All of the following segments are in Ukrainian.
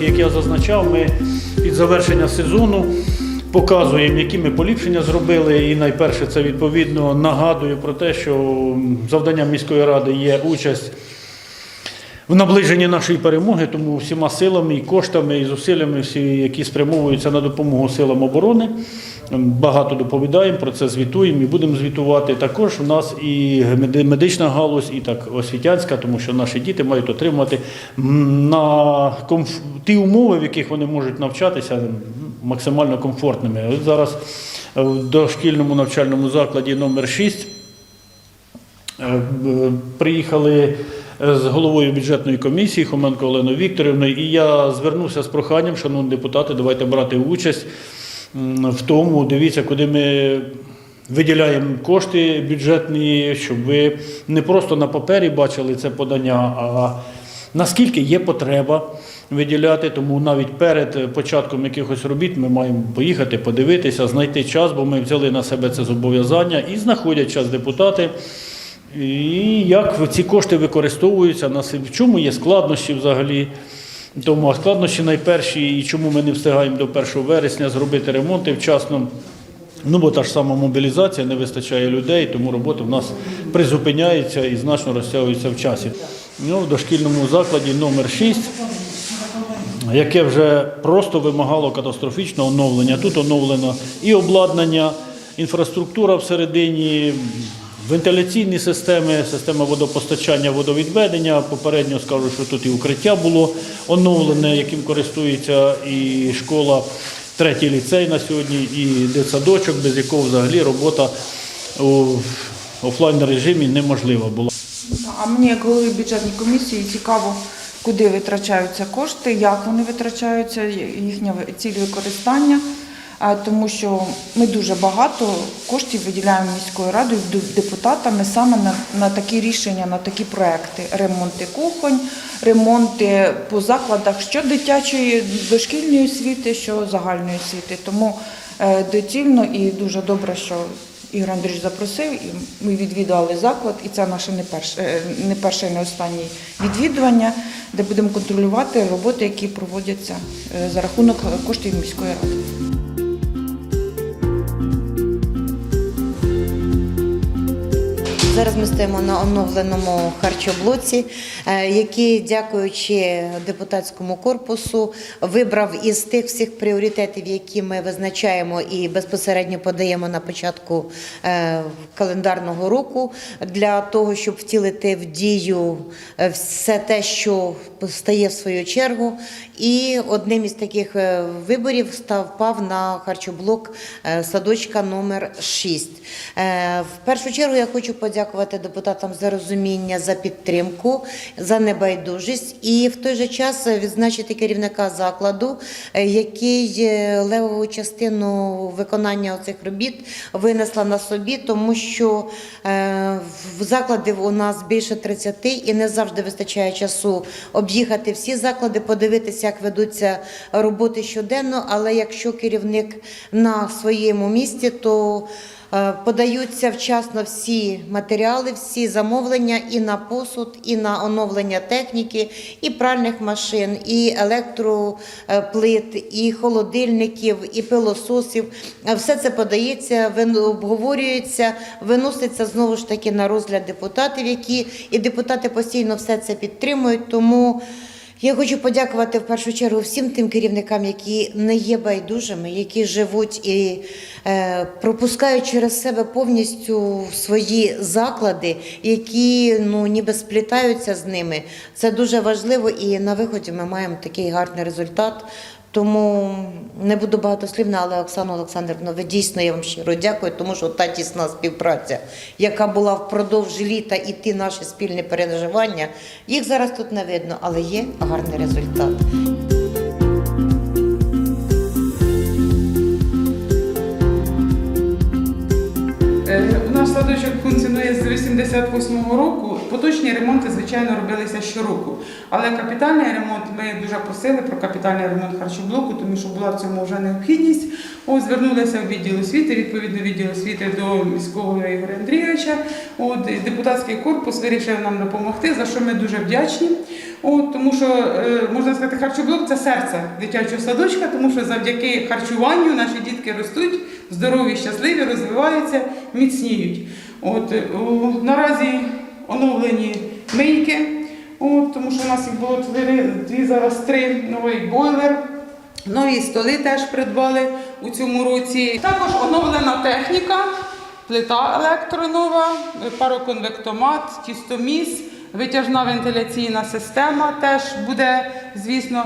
Як я зазначав, ми під завершення сезону показуємо, які ми поліпшення зробили. І найперше це відповідно нагадую про те, що завданням міської ради є участь в наближенні нашої перемоги, тому всіма силами і коштами, і зусиллями, всі, які спрямовуються на допомогу силам оборони. М, Багато доповідаємо про це, звітуємо і будемо звітувати. Також у нас і меди- медична галузь, і так освітянська, тому що наші діти мають отримати на комф... ті умови, в яких вони можуть навчатися, максимально комфортними. От зараз е, в дошкільному навчальному закладі номер 6 Е, Приїхали е, з головою бюджетної комісії Хоменко Оленою Вікторівною, і я звернувся з проханням, шановні депутати, давайте брати участь в тому, дивіться, куди ми виділяємо кошти бюджетні, щоб ви не просто на папері бачили це подання, а наскільки є потреба виділяти. Тому навіть перед початком якихось робіт ми маємо поїхати, подивитися, знайти час, бо ми взяли на себе це зобов'язання і знаходять час депутати. І як ці кошти використовуються, в чому є складнощі взагалі. Тому складнощі найперші, і чому ми не встигаємо до 1 вересня зробити ремонти вчасно. Ну, бо та ж сама мобілізація, не вистачає людей, тому робота в нас призупиняється і значно розтягується в часі. Ну, в дошкільному закладі номер 6 яке вже просто вимагало катастрофічного оновлення. Тут оновлено і обладнання, інфраструктура всередині, вентиляційні системи, система водопостачання, водовідведення. Попередньо скажу, що тут і укриття було оновлене, яким користується і школа, третій ліцей на сьогодні, і дитсадочок, без якого взагалі робота у офлайн режимі неможлива була. А мені, як голові бюджетної комісії, цікаво, куди витрачаються кошти, як вони витрачаються, їхня ціль використання. А, Тому що ми дуже багато коштів виділяємо міською радою депутатами саме на, на такі рішення, на такі проекти: ремонти кухонь, ремонти по закладах що дитячої дошкільної освіти, що загальної освіти. Тому е, доцільно і дуже добре, що Ігор Андрійович запросив, і ми відвідували заклад, і це наше не перше, е, не перше не останнє відвідування, де будемо контролювати роботи, які проводяться е, за рахунок коштів міської ради. Зараз ми стоїмо на оновленому харчоблоці, е, який, дякуючи депутатському корпусу, вибрав із тих всіх пріоритетів, які ми визначаємо і безпосередньо подаємо на початку е, календарного року, для того, щоб втілити в дію е, все те, що стає в свою чергу. І одним із таких виборів став пав на харчоблок садочка номер 6. Е, В першу чергу я хочу подякувати депутатам за розуміння, за підтримку, за небайдужість і в той же час відзначити керівника закладу, е, який е, левову частину виконання цих робіт винесла на собі, тому що е, в закладів у нас більше 30 і не завжди вистачає часу об'їхати всі заклади, подивитися, як ведуться роботи щоденно. Але якщо керівник на своєму місці, то подаються вчасно всі матеріали, всі замовлення і на посуд, і на оновлення техніки, і пральних машин, і електроплит, і холодильників, і пилососів. Е, Все це подається, обговорюється, виноситься знову ж таки на розгляд депутатів, які і депутати постійно все це підтримують. Тому я хочу подякувати в першу чергу всім тим керівникам, які не є байдужими, які живуть і е, пропускають через себе повністю свої заклади, які ну ніби сплітаються з ними. Це дуже важливо, і на виході ми маємо такий гарний результат. Тому не буду багатослівна, але Оксана Олександрівна, ви дійсно я вам щиро дякую, тому що та тісна співпраця, яка була впродовж літа, і ті наші спільні переживання, їх зараз тут не видно, але є гарний результат. Е, Наш садочок функціонує з 88-го року поточні ремонти, звичайно, робилися щороку. Але капітальний ремонт ми дуже просили про капітальний ремонт харчоблоку, тому що була в цьому вже необхідність. От звернулися в відділ освіти, відповідно відділ освіти до міського Ігоря Андрійовича. От депутатський корпус вирішив нам допомогти, за що ми дуже вдячні. От, тому що е, можна сказати, харчоблок це серце дитячого садочка, тому що завдяки харчуванню наші дітки ростуть, здорові, щасливі, розвиваються, міцніють. От о, наразі оновлені мийки, от, тому що у нас їх було дві, зараз три новий бойлер. Нові столи теж придбали у цьому році. Також оновлена техніка, плита електронова, пароконвектомат, тістоміс, витяжна вентиляційна система теж буде, звісно.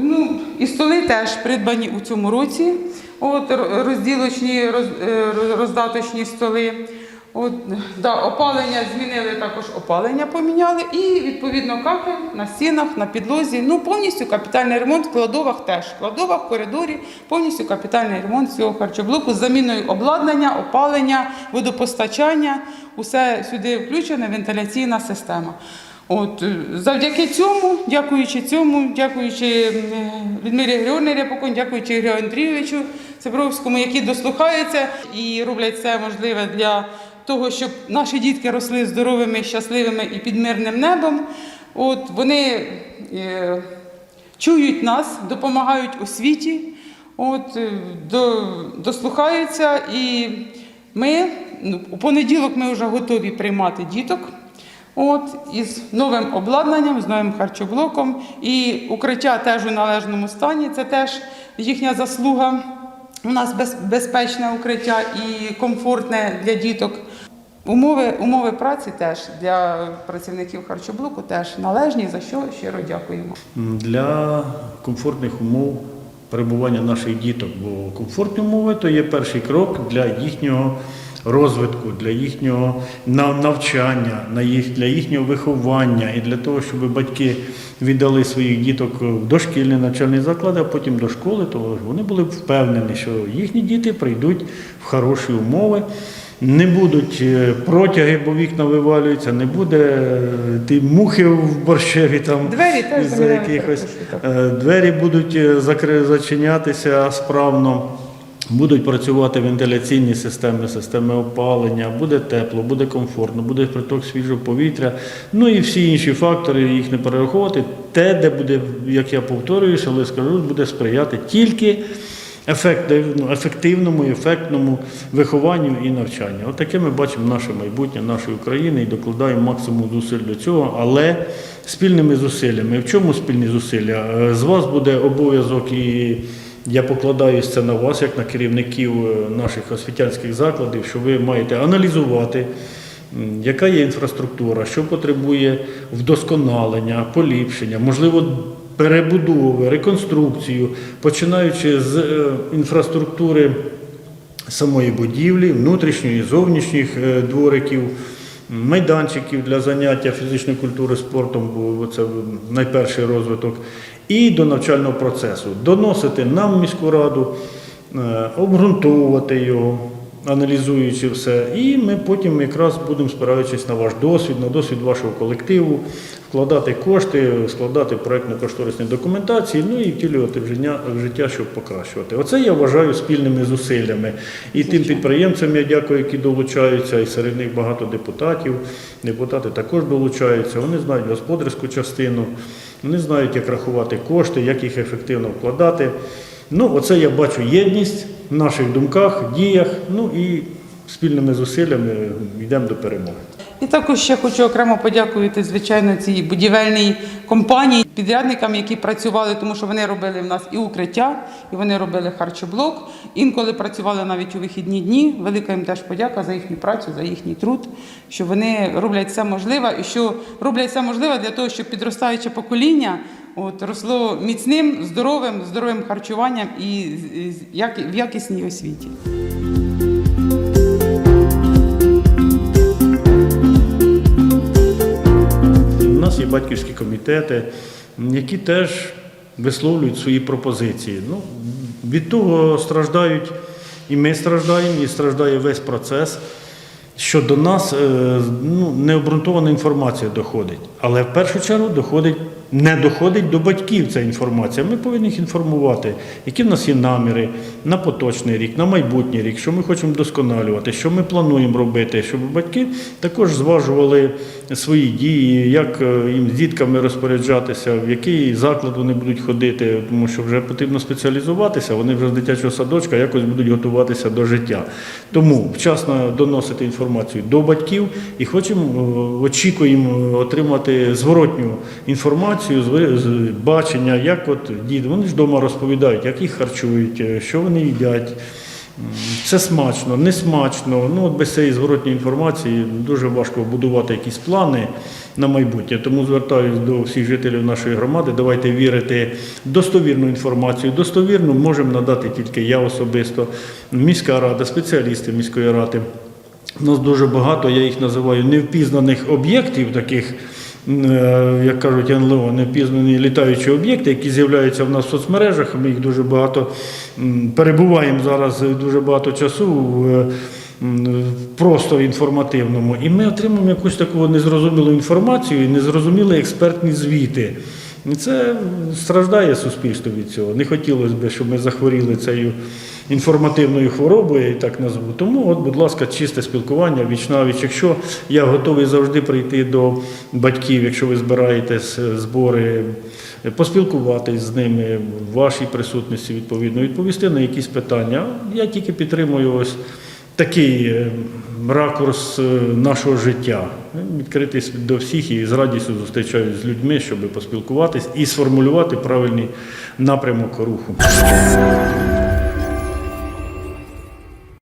Ну, і столи теж придбані у цьому році. От розділочні, роз, е, роз- роздаточні столи. От, да, опалення змінили також опалення поміняли і відповідно кафель на стінах, на підлозі. Ну повністю капітальний ремонт в кладовах теж. В кладовах, в коридорі, повністю капітальний ремонт цього харчоблоку з заміною обладнання, опалення, водопостачання. Усе сюди включена вентиляційна система. От завдяки цьому, дякуючи цьому, дякуючи Людмилі Григорівні Ряпоконь, дякуючи Ігорю Андрійовичу Цибровському, які дослухаються і роблять все можливе для того, щоб наші дітки росли здоровими, щасливими і під мирним небом. От вони е, чують нас, допомагають освіті, от, е, до, дослухаються, і ми ну, у понеділок ми вже готові приймати діток. От, із новим обладнанням, з новим харчоблоком. І укриття теж у належному стані, це теж їхня заслуга. У нас безпечне укриття і комфортне для діток. Умови, умови праці теж для працівників харчоблоку теж належні, за що щиро дякуємо. для комфортних умов перебування наших діток. Бо комфортні умови то є перший крок для їхнього розвитку, для їхнього навчання, на їх, для їхнього виховання і для того, щоб батьки віддали своїх діток в дошкільні навчальні заклади, а потім до школи, то вони були впевнені, що їхні діти прийдуть в хороші умови. Не будуть е, протяги, бо вікна вивалюються, не буде е, ті мухи в борщеві там Двері теж із-за якихось е, двері будуть закри- зачинятися справно. Будуть працювати вентиляційні системи, системи опалення, буде тепло, буде комфортно, буде приток свіжого повітря. Ну і всі інші фактори, їх не перераховувати. Те, де буде, як я повторююся, але скажу, буде сприяти тільки ефективному, ефектному вихованню і навчанню. От ми бачимо наше майбутнє нашої України і докладаємо максимум зусиль до цього, але спільними зусиллями. В чому спільні зусилля? Е, З вас буде обов'язок і. Я покладаюсь це на вас, як на керівників е, наших освітянських закладів, що ви маєте аналізувати, яка є інфраструктура, що потребує вдосконалення, поліпшення, можливо, перебудови, реконструкцію, починаючи з е, інфраструктури самої будівлі, внутрішньої зовнішніх е, двориків, майданчиків для заняття фізичної культури спортом, бо це найперший розвиток, і до навчального процесу. Доносити нам міську раду, е, обґрунтовувати його, аналізуючи все. І ми потім якраз будемо спираючись на ваш досвід, на досвід вашого колективу, вкладати кошти, складати проєктно-кошторисні документації, ну і втілювати в життя, в життя, щоб покращувати. Оце я вважаю спільними зусиллями. І тим підприємцям я дякую, які долучаються, і серед них багато депутатів. Депутати також долучаються. Вони знають господарську частину, вони знають, як рахувати кошти, як їх ефективно вкладати. Ну, оце я бачу єдність в наших думках, діях. Ну і спільними зусиллями йдемо до перемоги. І також ще хочу окремо подякувати, звичайно, цій будівельній компанії, підрядникам, які працювали, тому що вони робили в нас і укриття, і вони робили харчоблок. Інколи працювали навіть у вихідні дні. Велика їм теж подяка за їхню працю, за їхній труд, що вони роблять все можливе і що роблять все можливе для того, щоб підростаюче покоління от, росло міцним, здоровим, здоровим харчуванням і в якісній освіті. Батьківські комітети, які теж висловлюють свої пропозиції. Ну, від того страждають і ми страждаємо, і страждає весь процес. що до нас е, ну, необґрунтована інформація доходить. Але в першу чергу доходить, не доходить до батьків ця інформація. Ми повинні їх інформувати, які в нас є наміри на поточний рік, на майбутній рік, що ми хочемо вдосконалювати, що ми плануємо робити, щоб батьки також зважували свої дії, як е, їм з дітками розпоряджатися, в який заклад вони будуть ходити, тому що вже потрібно спеціалізуватися, вони вже з дитячого садочка якось будуть готуватися до життя. Тому вчасно доносити інформацію до батьків і хочемо, е, очікуємо отримати зворотню інформацію, бачення, як от діти, вони ж вдома розповідають, як їх харчують, е, що вони їдять. Це смачно, не смачно. Ну, от без цієї зворотньої інформації дуже важко будувати якісь плани на майбутнє. Тому звертаюся до всіх жителів нашої громади. Давайте вірити в достовірну інформацію. Достовірну можемо надати тільки я особисто, міська рада, спеціалісти міської ради. У нас дуже багато, я їх називаю невпізнаних об'єктів, таких, е, як кажуть НЛО, невпізнані літаючі об'єкти, які з'являються в нас в соцмережах. Ми їх дуже багато перебуваємо зараз е, дуже багато часу в е, просто інформативному. І ми отримуємо якусь таку незрозумілу інформацію і незрозумілі експертні звіти. І це страждає суспільство від цього. Не хотілося б, щоб ми захворіли цією інформативною хворобою, я так назву. Тому, от, будь ласка, чисте спілкування, віч навіч. Якщо я готовий завжди прийти до батьків, якщо ви збираєтесь е, збори, поспілкуватись з ними в вашій присутності, відповідно, відповісти на якісь питання. Я тільки підтримую ось такий е, ракурс е, нашого життя. Відкритись до всіх і з радістю зустрічаюсь з людьми, щоб поспілкуватись і сформулювати правильний напрямок руху.